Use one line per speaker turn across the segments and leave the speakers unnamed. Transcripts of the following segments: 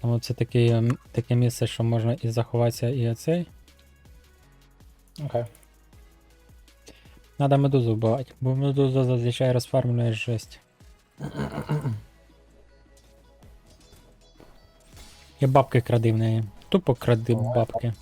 Тому це таке, таке місце, що можна і заховатися, і оцей.
Окей.
Надо медузу вбивати, бо медуза зазвичай розфармлює жесть. І бабки кради в неї. Тупо кради бабки.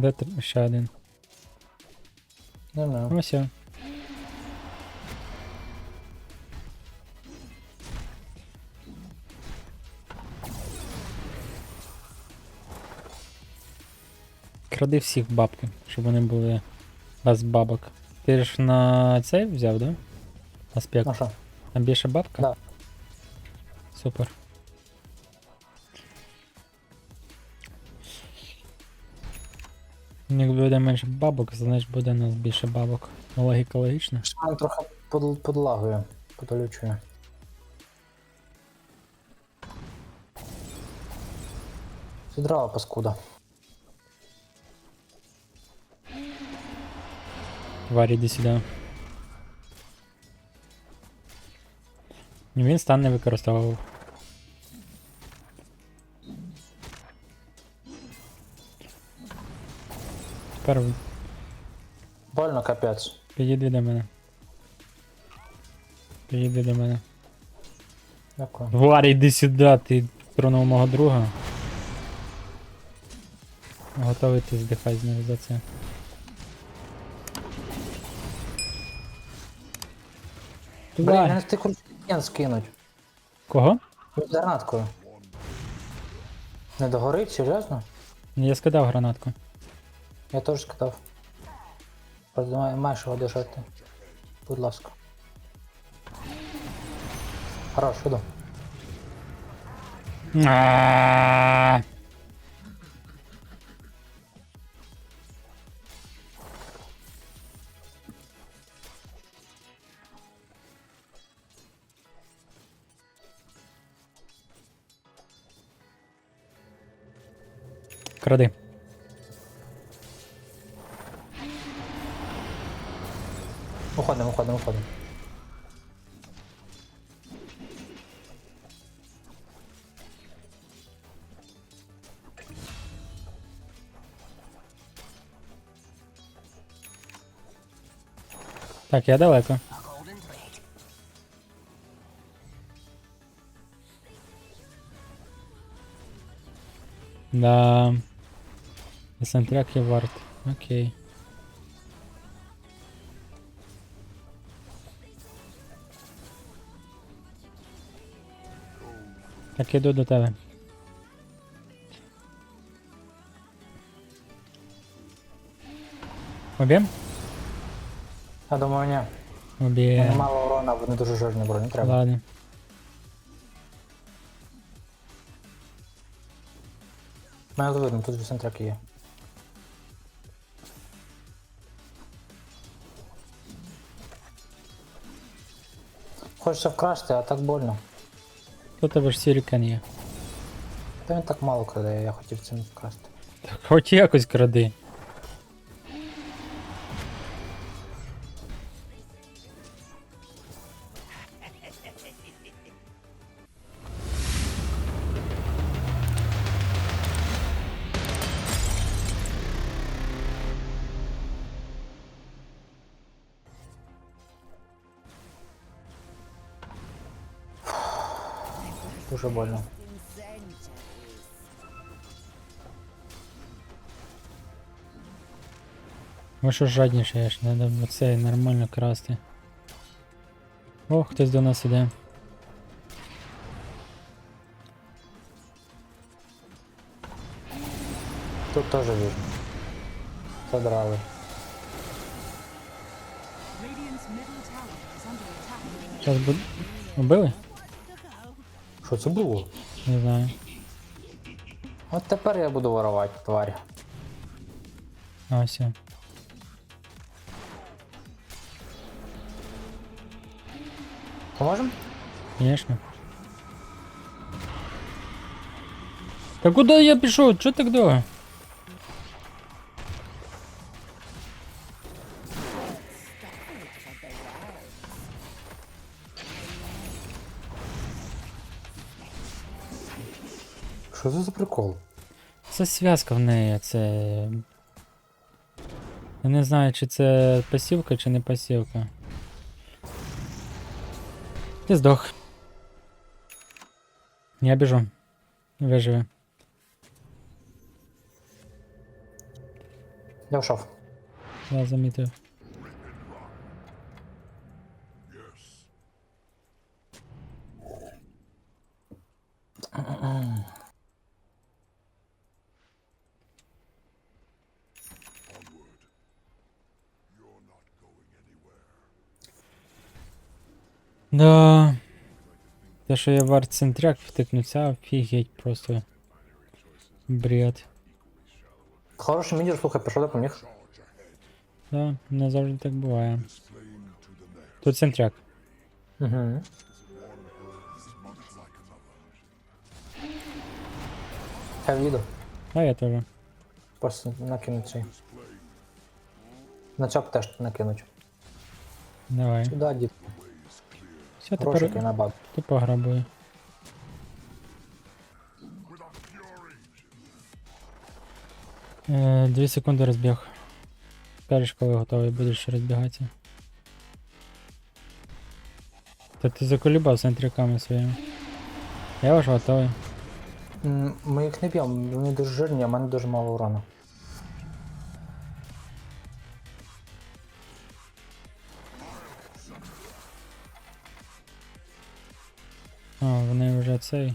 Де тр- ще один?
Не знаю.
Ось. я. Кради всіх бабки, щоб вони були без бабок. Ти ж на цей взяв, да? Аспект.
Що?
Там більше бабка?
Да.
Супер. Як буде менше бабок, значить буде у нас більше бабок. Логіка логічна.
Шман трохи под, подлагує, подолючує. Зідрала паскуда.
Варі, іди сюди. Він стан не використовував. Тепер
Больно капець.
підійди до мене. Підійди до мене.
Дякую.
Варі, іди сюди, ти тронув мого друга. Готовий ти здихати з нього за це.
Блін, не встиг кен скинуть.
Кого?
З гранаткою. Не догорить, серйозно?
Я скидав гранатку.
Я теж скидав. Правда, має- маєш його держати. Будь ласка. Хорош, іду.
А. Кради.
Уходимо, уходимо, уходимо.
Так, я далеко. Да. Десантряк є варт. Окей. Так, іду до тебе. Об'єм?
Я думаю, ні. Вони
Об'єм.
мало урона, вони дуже жирні броні треба.
Ладно.
Мене видно, тут вісентраки є. Хочеться вкрасти, а так больно.
Тут тебе ж сірікен є.
Та він так мало краде, я хотів цим вкрасти.
Так хоч якось кради.
Больно.
Ви що жадніше, треба оце нормально красти. О, хтось до нас іде.
Тут теж. Задрали.
Is under attack.
Зараз буде. Убили?
Що це було?
Не знаю.
От тепер я буду воровати, тварь.
А, все.
Поможем?
Конечно. Та куди я пішов? Чого так довго?
Що це за прикол?
Це зв'язка в неї, це. Я не знаю, чи це пасівка, чи не пасівка. Ти здох. Я біжу. Виживе.
Я вшов.
Я замітив. Да. Те, що я в арт-центряк втикнувся, офігеть просто. Бред.
Хороший мідір, слухай, пішов допоміг.
Да, не завжди так буває. Тут центряк.
Угу. Я в'їду.
А я теж.
Просто накинуть цей. На цьоп теж накинуть.
Давай.
Сюди, дід.
Все,
Грошики
тепер
на баб.
ти пограбує. Е, Дві секунди розбіг. Скажеш, коли готовий будеш розбігатися. Та ти заколібав центриками своїми. Я вже готовий.
М, Ми їх не б'ємо, вони дуже жирні, а в мене дуже мало урону.
Вже цей.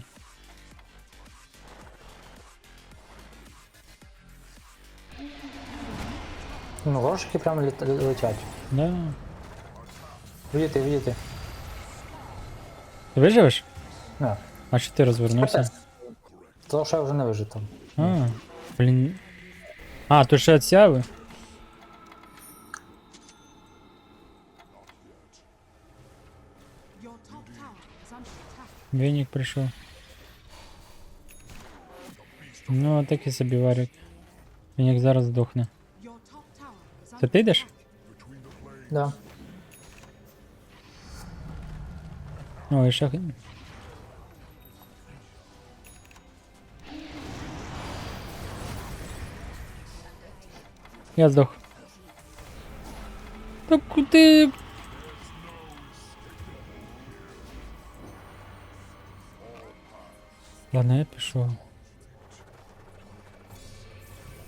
Ну, грошики прямо літ- летять.
Да.
Видите, видите.
Ти виживеш?
Не.
А чи ти розвернувся?
Того, що я вже не вижив там.
А, блін. А, то ще?
Your top tower is under
Венік прийшов. Ну, такий собі варік. Венік зараз здохне. Це ти йдеш?
Да.
Ой, ще. Я здох. Та куди? Ладно, я пішов.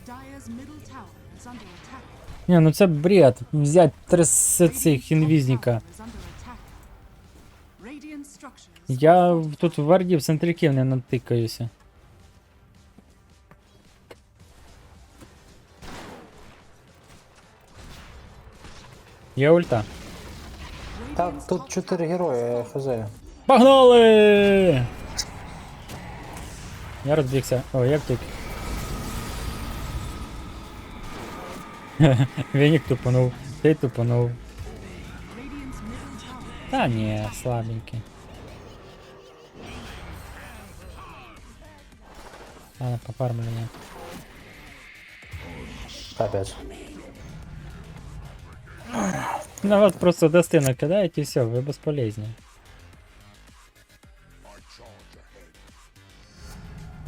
Dyer's middle tower is under attack.
Не, ну це бред. Взять три з цих інвізника. Я тут в варді в центриків не натикаюся. Є ульта.
Так, тут чотири герої, хз.
Погнали! Я розбігся. О, як тут? Венік тупанув, ти тупанув.
Radiant's middle tower.
Та ні, слабенький. Ладно, пофармлення.
Капець.
На вас просто дасти накидають і все, ви безполезні.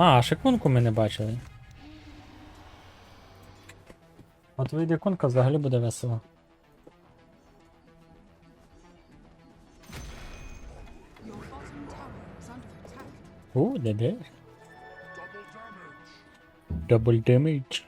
А, шикунку ми не бачили. От вийде кунка взагалі буде весело. У, де де? Double damage.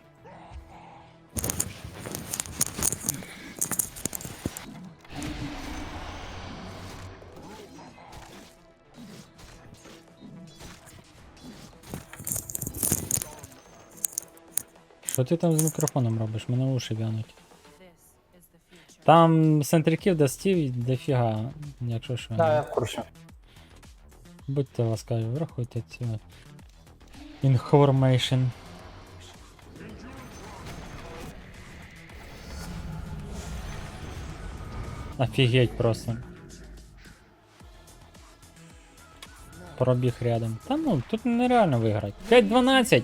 Що ти там з мікрофоном робиш? Мене уші вянуть. Там центриків дастів дофіга, якщо що.
Да, я в курсі.
Будьте ласкаві, врахуйте от information. Офігеть просто. пробіг рядом. Та ну, тут нереально виграти. 5-12!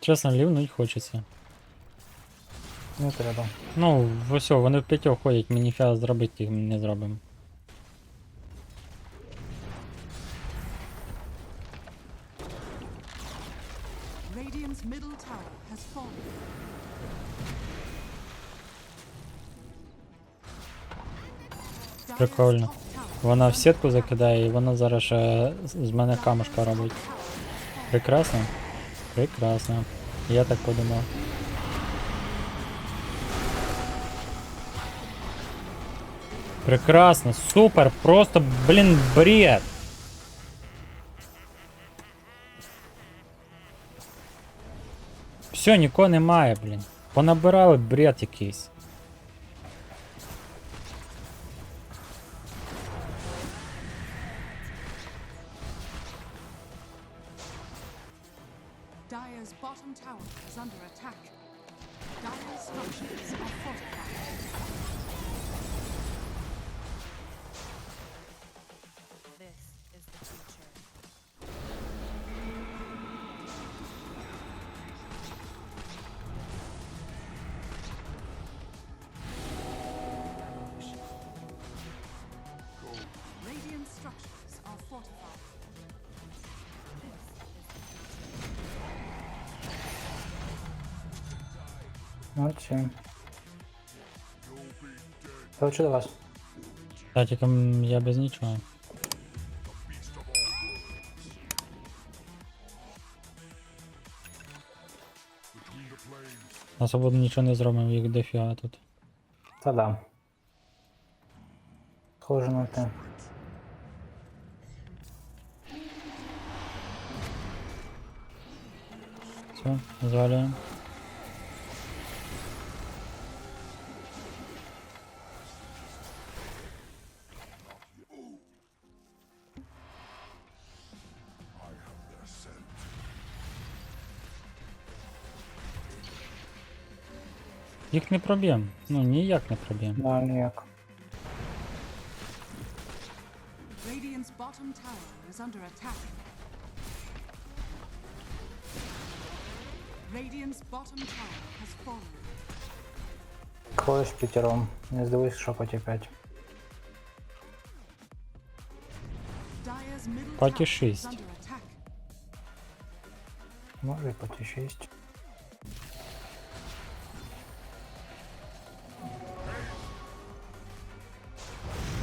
Чесно, лівнуть хочеться.
Не треба.
Ну, ось, о, вони в п'ятьох ходять, мені фіа зробити їх не зробимо.
Radiant's middle tower has fallen. Dyer's
Прикольно. Вона в сітку закидає і вона зараз ще з мене камушка робить. Прекрасно? Прекрасно. Я так подумав. Прекрасно, супер, просто, блін, бред. Все, нікого немає, блін. Понабирали бред якийсь.
Молодці. Хочу до вас.
Та тільки я без нічого. На свободу нічого не зробимо, їх дофіга тут.
Та да. Схоже на те.
Все, звалюємо. Їх не проб'єм. Ну ніяк не проб'єм.
Да, ніяк.
Radiant's bottom tower is under attack. Radiant's bottom tower has fallen.
Ходиш п'ятером. Не здивуйся, що по 5.
Dyer's middle
Паті
tower is
шість.
under attack.
Може і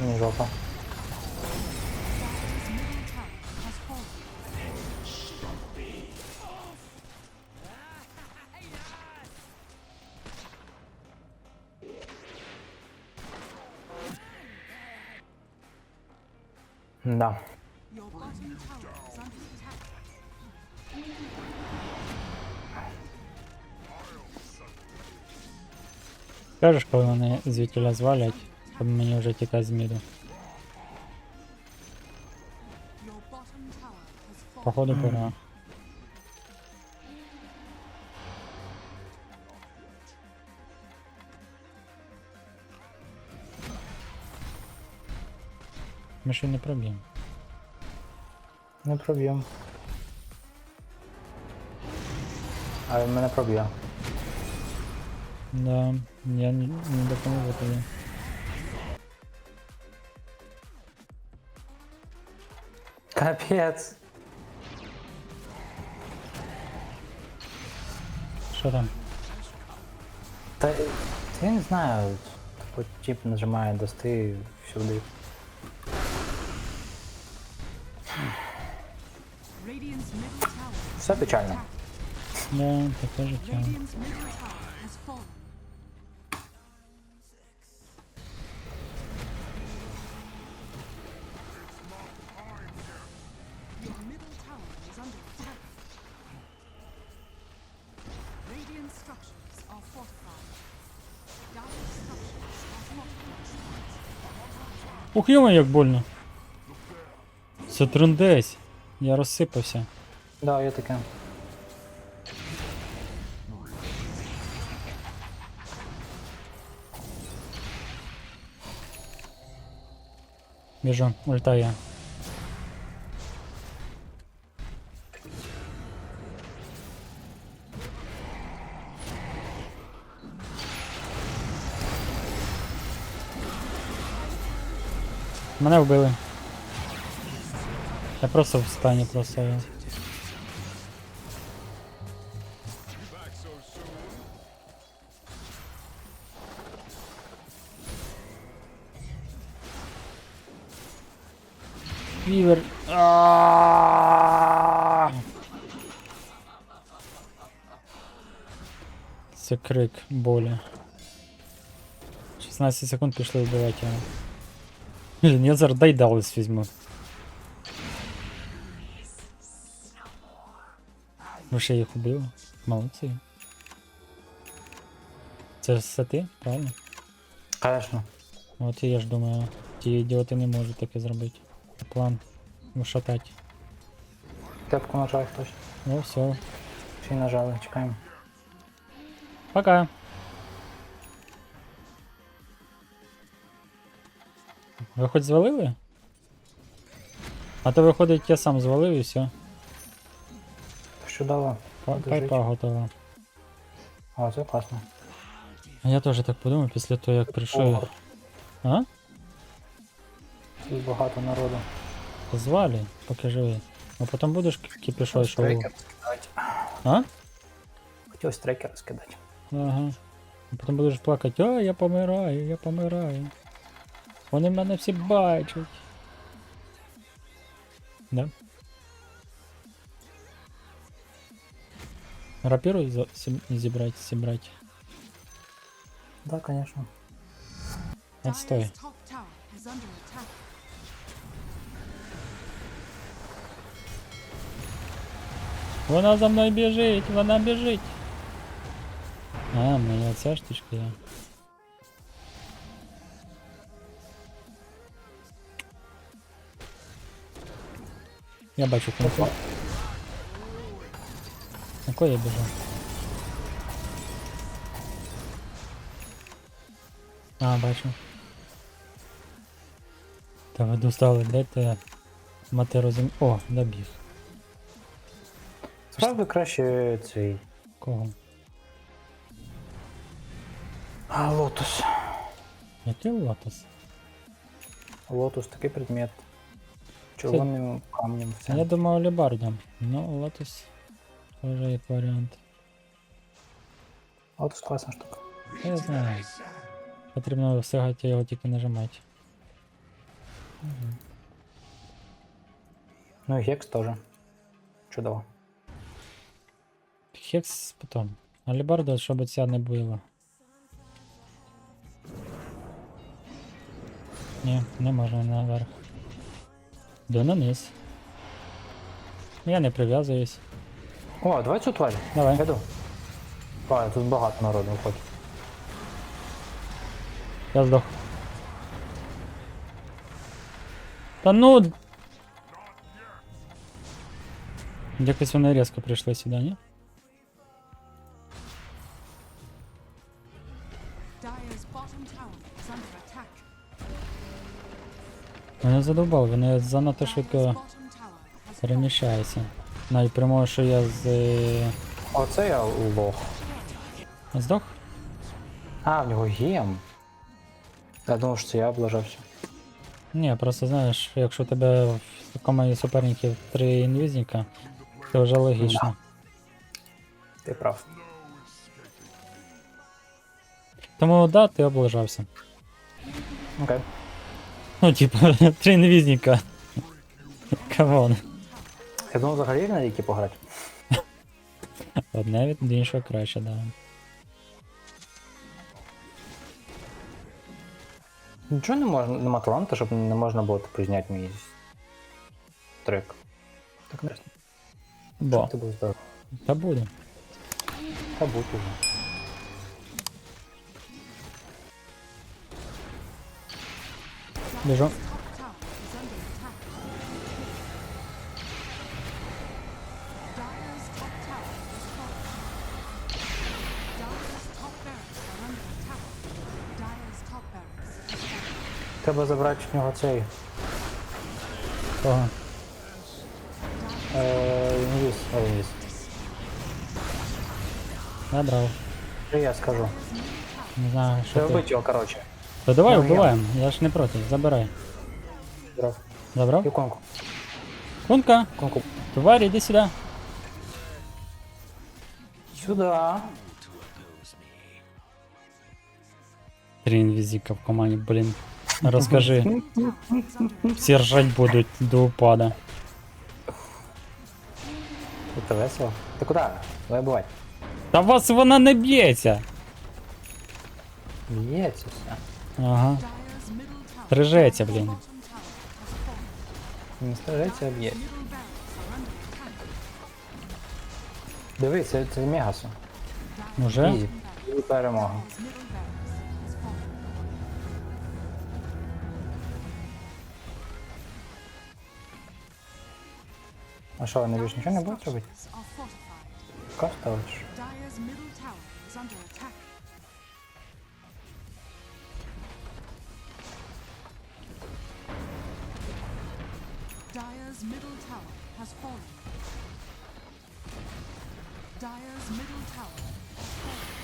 по 6. Ні, жопа.
Dyer's middle tower has fallen.
Да.
Your bottom tower is under attack.
Скажеш, коли вони звідтіля звалять, Щоб мені вже тікати з міду. Походу пора. Ми ще не проб'ємо.
Не проб'єм. А він мене проб'є.
Да, я не, не допоможу тобі.
Капець.
Що там?
Та та я не знаю. Типу, тип нажимає дости всюди.
Radiant's middle tower is
Все
under
печально.
attack.
Да, таке життя.
Radiant's
Ухилено як больно. Це трундець. Я розсипався.
Да, я таке.
Біжу, ульта я. Мене вбили. Я просто в стані просто. Вівер. Це крик болі. 16 секунд пішли вбивати його. Блін, я зараз дай далес візьму. Ви ще їх убили? Молодці. Це все ти, правильно?
Конечно.
От і я ж думаю, ті ідіоти не можуть таке зробити. План вишатати.
Тепку нажав хтось.
Ну все.
Всі нажали, чекаємо.
Пока. Ви хоч звалили? А то виходить, я сам звалив і все.
Що дало?
Па- Пайпа готова.
О, це класно.
А я теж так подумав після того, як прийшов. А?
Тут багато народу.
Звалі, поки живий. А потім будеш кіпішой шоу. А?
Хотів стрейкер скидати.
Ага. А потім будеш плакати, а я помираю, я помираю. Вони мене всі бачать. Да? Рапіру за- сім- зібрати, зібрати.
Да, конечно.
Отстой.
Dire's top tower is under attack.
Вона за мною біжить, вона біжить. А, моя ця штучка є. Я бачу кнопку. На кого я біжу? А, бачу. Та ви достали, ти мати розум. О, добіг.
Справді краще цей.
Кого?
А, лотус.
Який лотос?
Лотус такий предмет. Червоним камнем в
Я думав алебардом. Ну, лотос. Тоже як варіант.
Лотус класна штука.
Я знаю. Потрібно встигати його тільки нажимати.
Ну і гекс теж. Чудово.
Хекс потом. Алебарда, щоб ця не била. Ні, не можна наверх. Йду на низ. Я не прив'язуюсь.
О, давай цю тварь.
Давай.
Веду. А, тут багато народу виходить.
Я здох. Та ну. Якось вони різко прийшли сюди, ні? Мене задовбав, вони занадто швидко переміщаються. Навіть прямо, що я з. е,
Оце я лох.
Здох?
А, в нього гем. Я думав, що це я облажався.
Ні, просто знаєш, якщо у тебе в команді суперників три інвізника, це вже логічно.
Ти прав.
Тому да, ти облажався.
Окей.
Ну, типу, три інвізника. Камон.
Я думав взагалі на які пограти.
Одне від іншого краще, да.
Нічого не можна, нема таланту, щоб не можна було типу, зняти мій трек. Так не
Бо.
Ти був здоров.
Та буде.
Та будь уже.
falling.
Треба забрати в нього цей
Кого?
Е, інвіз, ой, інвіз.
Забрав.
Що я скажу?
Не знаю, що
Треба
ти.
вбити його, коротше.
То давай
Ну, я-
вбиваємо, я ж не проти, забирай.
Дров.
Забрав?
Іконку.
Кунка,
Іконку.
тварь, іди сюди.
Сюда.
Три інвізіка в команді, блін. Розкажи. Всі ржать будуть до упада.
Це весело. Ти куди? Давай бувай.
Та вас вона не б'ється.
Б'ється все.
Ага.
Dyer's middle tower.
Трижеться, блін.
Не стражеться, а б'є. Диви, це, це Мегасу.
Уже?
Ізі. І перемога. А що, вони більше нічого не будуть робити?
Structures are Dyer's middle tower is under attack. Dyer's middle tower has fallen. Dyer's middle tower has fallen.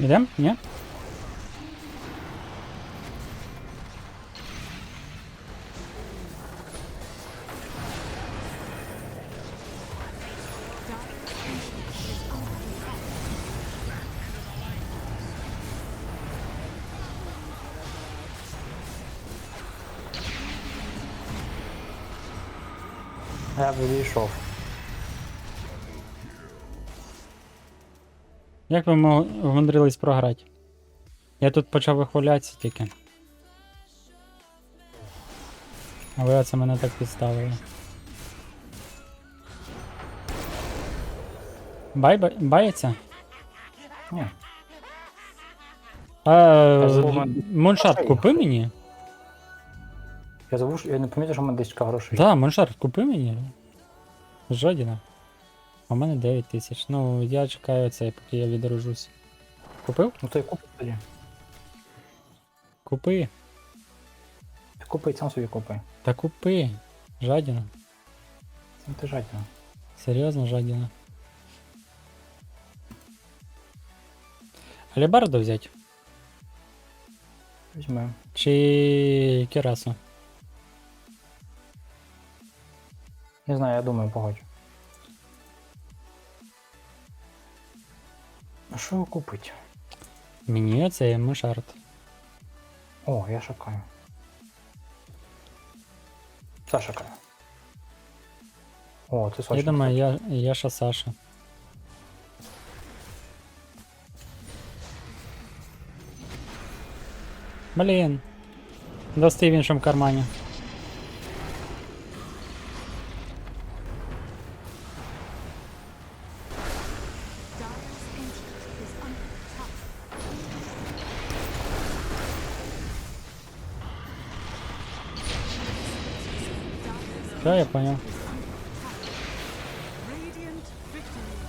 Ідем? Ні?
Я б відійшов.
Як ви вмудрились програти? Я тут почав вихвалятися тільки. А ви оце мене так підставили. Бай, бай бається? А, Моншарт
Грошей.
купи мені?
Я забув, що- я не помітив, що в мене 10 грошей.
Да, Моншарт купи мені. Жодіна. А в мене 9 тисяч. Ну, я чекаю цей, поки я відрожусь. Купив?
Ну то й купи тоді.
Купи.
Ти купи, сам собі купи.
Та купи. Жадіна.
Сам ти жадіна.
Серйозно, жадіна. Алібарду взять?
Візьми.
Чи Керасу?
Не знаю, я думаю, погодь. А що його купить?
Мені це Мишарт.
О, я шукаю. Це шукаю. О, ти
Я
сочно.
думаю, я, Яша Саша. Блін. Достай в іншому кармані. Я понял.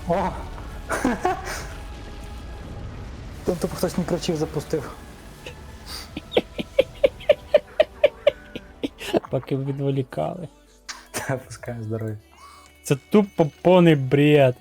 О! Там тупо хтось мікрочіп запустив.
Поки відволікали.
Та пускай здоров'я.
Це тупо повний бред.